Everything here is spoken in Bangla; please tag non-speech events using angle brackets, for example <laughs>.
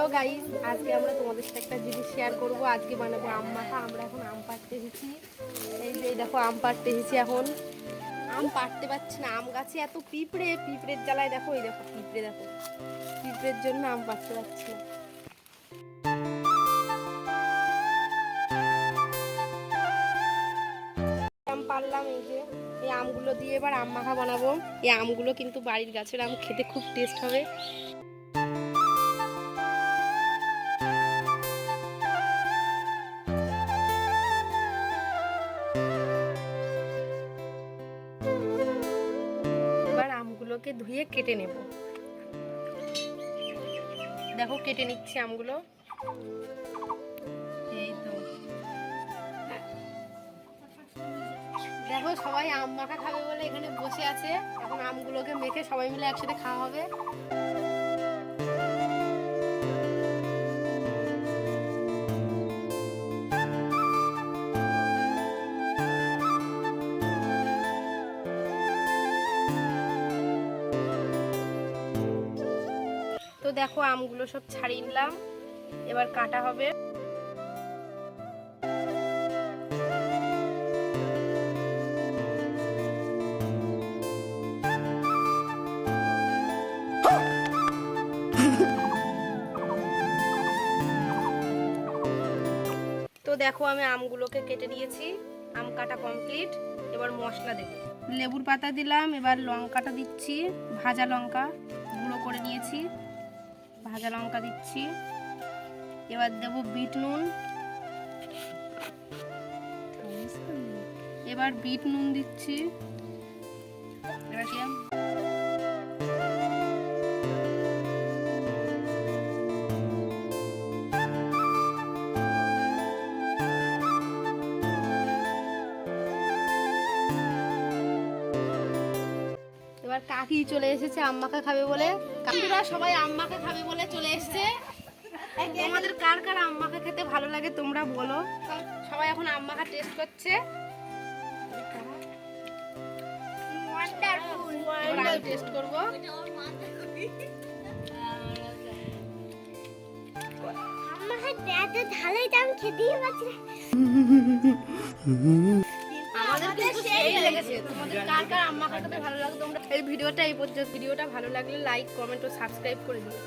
হ্যালো গাইস, আজকে আমরা তোমাদের সাথে একটা জিনিস শেয়ার করব। আজকে বানাবো আম মাখা। আমরা এখন আম পাড়তে এসেছি। এই যে দেখো, আম পাড়তে এসেছি এখন। আম পাড়তে পারছি না, আম গাছে এত পিঁপড়ে, পিঁপড়ের জ্বালায় দেখো, এই দেখো, পিঁপড়ে দেখো। পিঁপড়ের জন্য আম পাড়তে পারছি না। আম যে, এই আমগুলো দিয়ে এবার আম মাখা বানাবো। এই আমগুলো কিন্তু বাড়ির গাছের আম খেতে খুব টেস্ট হবে। আমগুলোকে ধুয়ে কেটে নেব। দেখো, কেটে নিচ্ছি আমগুলো। এই তো। দেখো, সবাই আম মাখা খাবে বলে এখানে বসে আছে। এখন আমগুলোকে মেখে সবাই মিলে একসাথে খাওয়া হবে। তো দেখো, আমগুলো সব ছাড়িয়ে নিলাম। এবার কাটা হবে। তো দেখো, আমি আমগুলোকে কেটে নিয়েছি। আম কাটা কমপ্লিট এবার মশলা দেব। লেবুর পাতা দিলাম। এবার লঙ্কাটা দিচ্ছি। ভাজা লঙ্কা গুঁড়ো করে নিয়েছি। ভাজা লঙ্কা দিচ্ছি। এবার দেব বিট নুন। এবার বিট নুন দিচ্ছি। এবার কাকি চলে এসেছে আম্মাকে খাবে বলে। কাকিরা সবাই আম্মাকে খাবে বলে চলে এসেছে। তোমাদের কার কার আম্মাকে খেতে ভালো লাগে তোমরা বলো। সবাই এখন আম্মাকা টেস্ট করছে। টেস্ট করব। <laughs> আমাদের কিন্তু সেই লেগেছে। তোমাদের কার কার আম্মা খেতে ভালো লাগে তোমরা এই ভিডিওটা এই পর্যন্ত ভিডিওটা ভালো লাগলে লাইক কমেন্ট ও সাবস্ক্রাইব করে দিও।